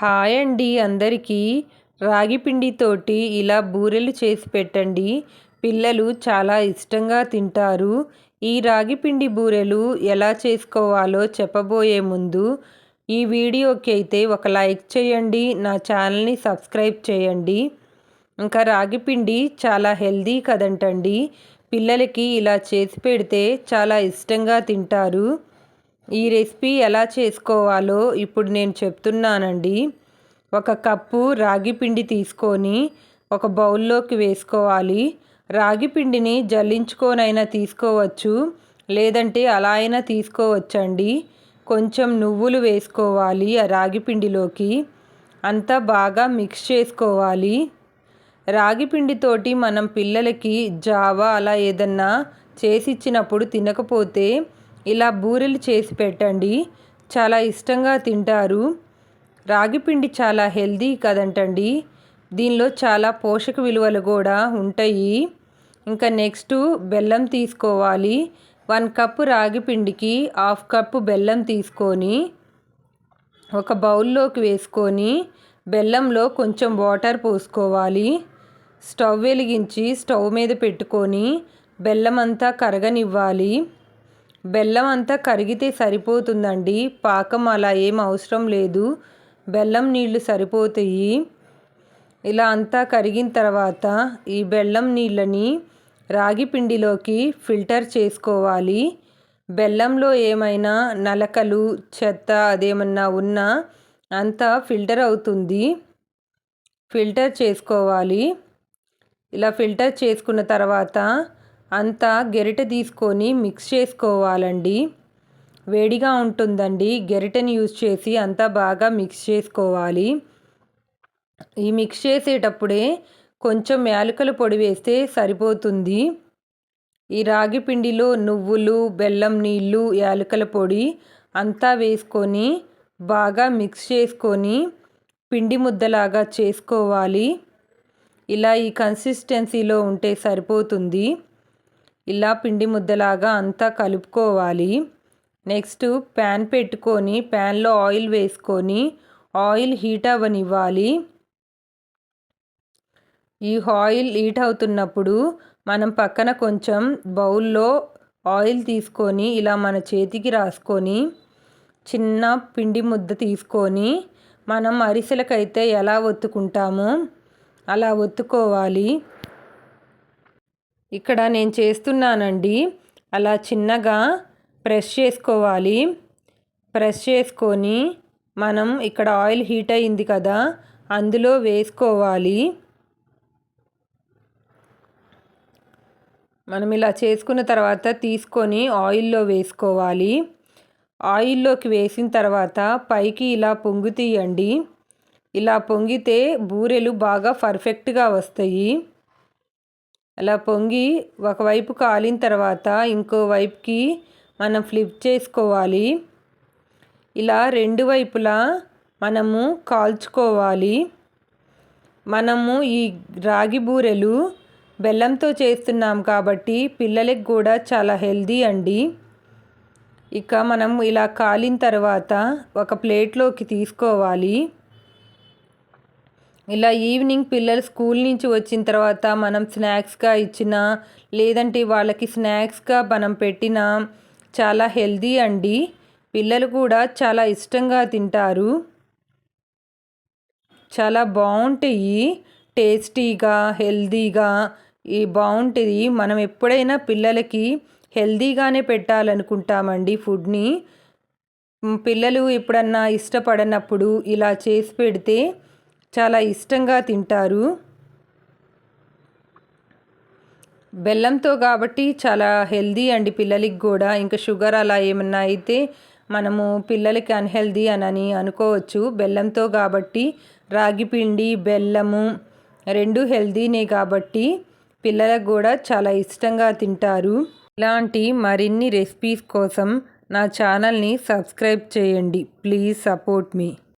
Hi అండి అందరికీ. రాగి పిండితోటి ఇలా బూరెలు చేసి పెట్టండి. పిల్లలు చాలా ఇష్టంగా తింటారు. ఈ రాగి పిండి బూరెలు ఎలా చేసుకోవాలో చెప్పబోయే ముందు ఈ వీడియోకి అయితే ఒక లైక్ చేయండి నా ఛానల్ని సబ్స్క్రైబ్ చేయండి. ఇంకా రాగి పిండి చాలా హెల్దీ కదంటండి. పిల్లలకి ఇలా చేసి పెడితే చాలా ఇష్టంగా తింటారు. ఈ రెసిపీ ఎలా చేసుకోవాలో ఇప్పుడు నేను చెప్తున్నానండి. ఒక కప్పు రాగి పిండి తీసుకొని ఒక బౌల్లోకి వేసుకోవాలి. రాగి పిండిని జల్లించుకోనైనా తీసుకోవచ్చు లేదంటే అలా అయినా తీసుకోవచ్చండి. కొంచెం నువ్వులు వేసుకోవాలి ఆ రాగి పిండిలోకి. అంతా బాగా మిక్స్ చేసుకోవాలి. రాగి పిండితోటి మనం పిల్లలకి జావా అలా ఏదన్నా చేసిచ్చినప్పుడు తినకపోతే ఇలా బూరెలు చేసి పెట్టండి. చాలా ఇష్టంగా తింటారు. రాగిపిండి చాలా హెల్దీ కదంటండి. దీనిలో చాలా పోషక విలువలు కూడా ఉంటాయి. ఇంకా నెక్స్ట్ బెల్లం తీసుకోవాలి. వన్ కప్పు రాగిపిండికి హాఫ్ కప్పు బెల్లం తీసుకొని ఒక బౌల్లోకి వేసుకొని బెల్లంలో కొంచెం వాటర్ పోసుకోవాలి. స్టవ్ వెలిగించి స్టవ్ మీద పెట్టుకొని బెల్లం అంతా కరగనివ్వాలి. బెల్లం అంతా కరిగితే సరిపోతుందండి. పాకం అలా ఏం అవసరం లేదు. బెల్లం నీళ్ళు సరిపోతాయి. ఇలా అంతా కరిగిన తర్వాత ఈ బెల్లం నీళ్ళని రాగి పిండిలోకి ఫిల్టర్ చేసుకోవాలి. బెల్లంలో ఏమైనా నలకలు చెత్త అదేమన్నా ఉన్నా అంతా ఫిల్టర్ అవుతుంది. ఫిల్టర్ చేసుకోవాలి. ఇలా ఫిల్టర్ చేసుకున్న తర్వాత అంతా గెరిట తీసుకొని మిక్స్ చేసుకోవాలండి. వేడిగా ఉంటుందండి. గెరిటని యూజ్ చేసి అంతా బాగా మిక్స్ చేసుకోవాలి. ఈ మిక్స్ చేసేటప్పుడే కొంచెం యాలకుల పొడి వేస్తే సరిపోతుంది. ఈ రాగి పిండిలో నువ్వులు బెల్లం నీళ్ళు యాలకుల పొడి అంతా వేసుకొని బాగా మిక్స్ చేసుకొని పిండి ముద్దలాగా చేసుకోవాలి. ఇలా ఈ కన్సిస్టెన్సీలో ఉంటే సరిపోతుంది. ఇలా పిండి ముద్దలాగా అంతా కలుపుకోవాలి. నెక్స్ట్ ప్యాన్ పెట్టుకొని ప్యాన్లో ఆయిల్ వేసుకొని ఆయిల్ హీట్ అవ్వనివ్వాలి. ఈ ఆయిల్ హీట్ అవుతున్నప్పుడు మనం పక్కన కొంచెం బౌల్లో ఆయిల్ తీసుకొని ఇలా మన చేతికి రాసుకొని చిన్న పిండి ముద్ద తీసుకొని మనం అరిసెలకైతే ఎలా ఒత్తుకుంటామో అలా ఒత్తుకోవాలి. ఇక్కడ నేను చేస్తున్నానండి. అలా చిన్నగా ప్రెస్ చేసుకోవాలి. ప్రెస్ చేసుకొని మనం ఇక్కడ ఆయిల్ హీట్ అయింది కదా అందులో వేసుకోవాలి. మనం ఇలా చేసుకున్న తర్వాత తీసుకొని ఆయిల్లో వేసుకోవాలి. ఆయిల్లోకి వేసిన తర్వాత పైకి ఇలా పొంగు తీయండి ఇలా పొంగితే బూరెలు బాగా పర్ఫెక్ట్గా వస్తాయి. అలా పొంగి ఒకవైపు కాలిన తర్వాత ఇంకోవైపుకి మనం ఫ్లిప్ చేసుకోవాలి. ఇలా రెండు వైపులా మనము కాల్చుకోవాలి. మనము ఈ రాగి బూరెలు బెల్లంతో చేస్తున్నాం కాబట్టి పిల్లలకి కూడా చాలా హెల్దీ అండి. ఇక మనం ఇలా కాలిన తర్వాత ఒక ప్లేట్లోకి తీసుకోవాలి. ఇలా ఈవినింగ్ పిల్లలు స్కూల్ నుంచి వచ్చిన తర్వాత మనం స్నాక్స్గా ఇచ్చిన లేదంటే వాళ్ళకి స్నాక్స్గా మనం పెట్టిన చాలా హెల్దీ అండి. పిల్లలు కూడా చాలా ఇష్టంగా తింటారు. చాలా బాగుంటాయి. టేస్టీగా హెల్దీగా ఈ బాగుంటుంది. మనం ఎప్పుడైనా పిల్లలకి హెల్దీగానే పెట్టాలనుకుంటామండి ఫుడ్ని. పిల్లలు ఎప్పుడన్నా ఇష్టపడనప్పుడు ఇలా చేసి పెడితే చాలా ఇష్టంగా తింటారు. బెల్లంతో కాబట్టి చాలా హెల్దీ అండి పిల్లలకి కూడా. ఇంకా షుగర్ అలా ఏమన్నా అయితే మనము పిల్లలకి అన్హెల్దీ అని అనుకోవచ్చు. బెల్లంతో కాబట్టి రాగి పిండి బెల్లము రెండు హెల్దీనే కాబట్టి పిల్లలకు కూడా చాలా ఇష్టంగా తింటారు. ఇలాంటి మరిన్ని రెసిపీస్ కోసం నా ఛానల్ని సబ్స్క్రైబ్ చేయండి. Please support me.